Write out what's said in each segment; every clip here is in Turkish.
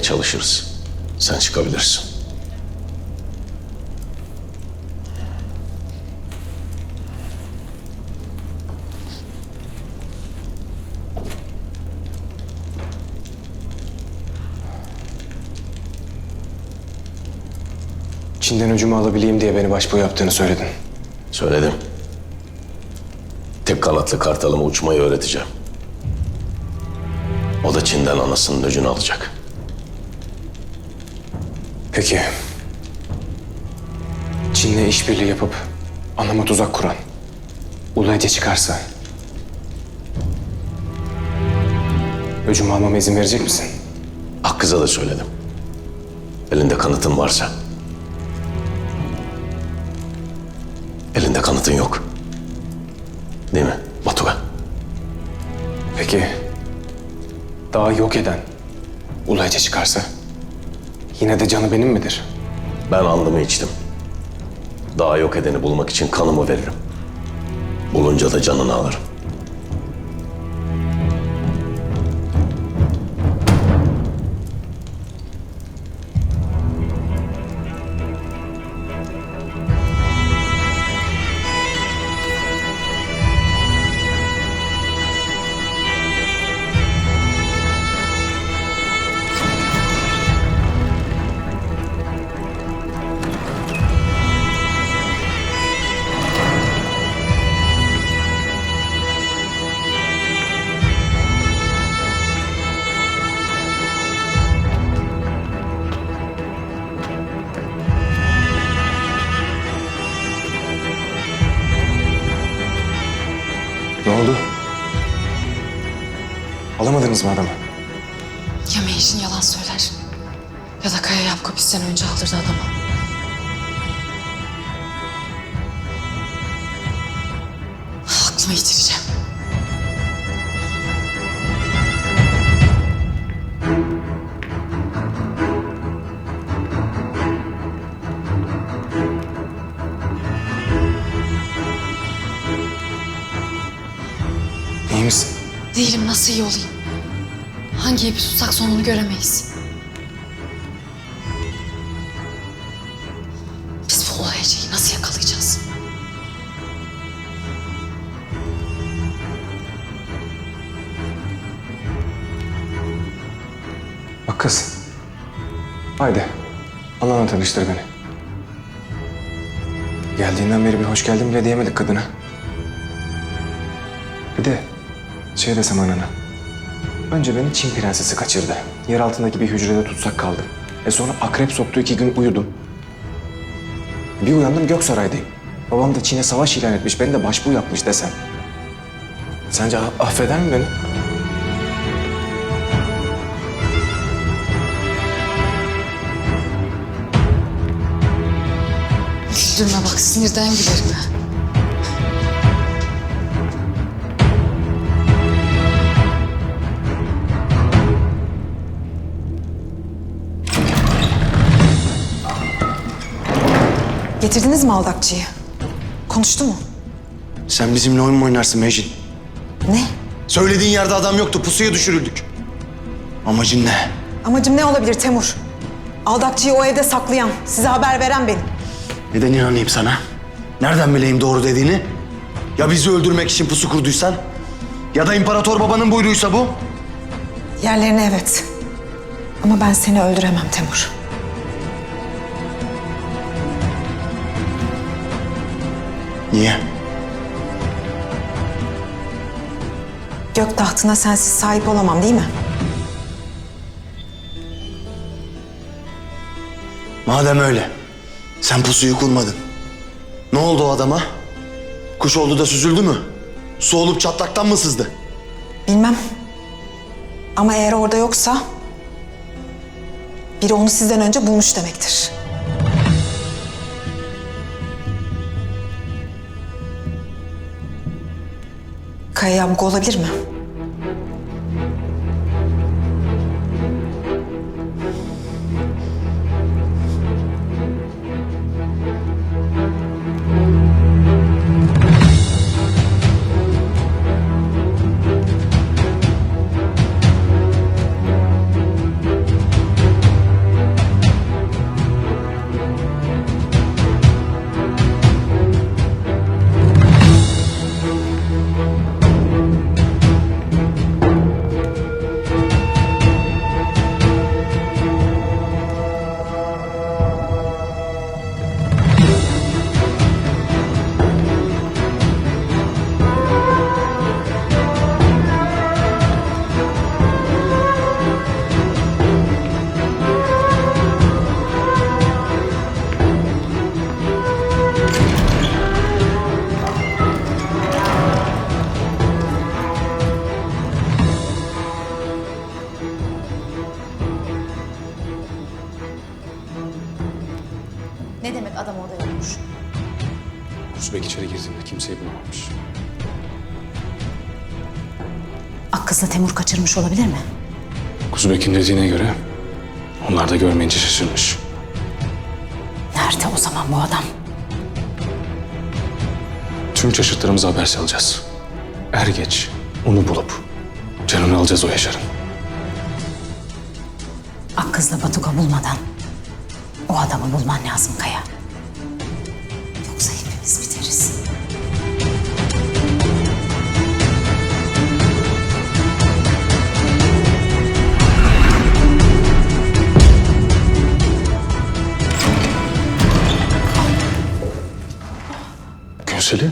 çalışırız. Sen çıkabilirsin. Çin'den öcümü alabileyim diye beni başbuğ yaptığını söyledin. Söyledim. Tek kanatlı kartalıma uçmayı öğreteceğim. O da Çin'den anasının öcünü alacak. Peki. Çin'le işbirliği yapıp anama tuzak kuran Ulu Ece çıkarsa öcümü almama izin verecek misin? Akkız'a da söyledim. Elinde kanıtın varsa. Elinde kanıtın yok. Değil mi Batuga? Peki daha yok eden Ulu Ece çıkarsa yine de canı benim midir? Ben andımı içtim. Daha yok edeni bulmak için kanımı veririm. Bulunca da canını alırım. Ne oldu? Alamadınız mı adamı? Ya Mehiş'in yalan söyler ya da Kaya Yapko bizden önce aldırdı adamı. Aklımı yitireceğim. Değilim nasıl iyi olayım? Hangi ipi tutsak sonunu göremeyiz. Biz bu olaycıyı nasıl yakalayacağız? Bak kız. Haydi. Ananla tanıştır beni. Geldiğinden beri bir hoş geldin bile diyemedik kadına. Bir de şey desem anana. Önce beni Çin prensesi kaçırdı. Yer altındaki bir hücrede tutsak kaldım. E sonra akrep soktu iki gün uyudum. Bir uyandım Göksaray'dayım. Babam da Çin'e savaş ilan etmiş. Beni de başbuğ yapmış desem. Sence affeder mi beni? Güldürme bak sinirden gülerim ha. Getirdiniz mi aldakçıyı? Konuştu mu? Sen bizimle oyun mu oynarsın Mecin? Ne? Söylediğin yerde adam yoktu. Pusuya düşürüldük. Amacın ne? Amacım ne olabilir Temur? Aldakçıyı o evde saklayan, size haber veren benim. Neden inanayım sana? Nereden bileyim doğru dediğini? Ya bizi öldürmek için pusu kurduysan? Ya da imparator babanın buyruysa bu? Yerlerine evet. Ama ben seni öldüremem Temur. Niye? Gök tahtına sensiz sahip olamam değil mi? Madem öyle, sen pusuyu kurmadın. Ne oldu o adama? Kuş oldu da süzüldü mü? Su olup çatlaktan mı sızdı? Bilmem. Ama eğer orada yoksa... ...biri onu sizden önce bulmuş demektir. Kaya Yamuk olabilir mi? Kuzbek içeri girdiğinde kimseyi bulamamış. Akkız'la Temur kaçırmış olabilir mi? Kuzbek'in dediğine göre onlar da görmeyince şaşırmış. Nerede o zaman bu adam? Tüm çeşitlerimize haber salacağız. Er geç onu bulup canını alacağız o Yaşar'ın. Akkız'la Batuka bulmadan o adamı bulman lazım Kaya. Biteriz. Günseli?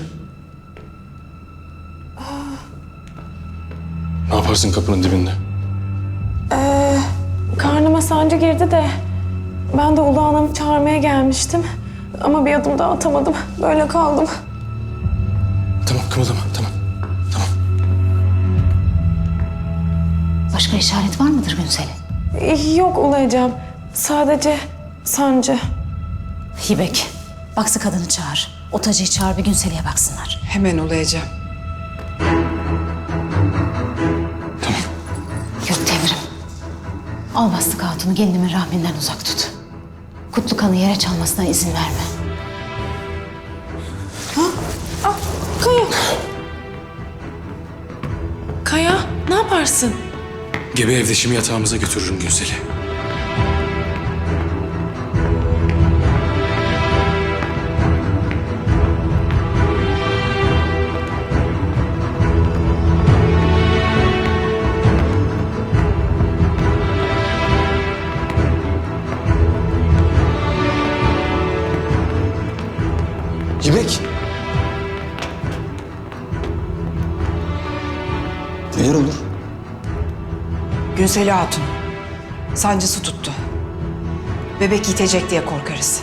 Ne yaparsın kapının dibinde? Karnıma sancı girdi de ben de Ulu Hanım'ı çağırmaya gelmiştim. Ama bir adım daha atamadım. Böyle kaldım. Tamam kımıldama tamam. Tamam. Başka işaret var mıdır Günseli? Yok Ulayacağım. Sadece sancı. Hibek, baksı kadını çağır. Otacıyı çağır bir Günseli'ye baksınlar. Hemen ulayacağım. Yok Temir'im. Al bastık hatunu gelinimin rahminden uzak tut. Kutlu kanı yere çalmasına izin verme. Kaya. Kaya ne yaparsın? Gebe evdeşimi yatağımıza götürürüm Günseli. Günseli Hatun. Sancısı tuttu. Bebek yitecek diye korkarız.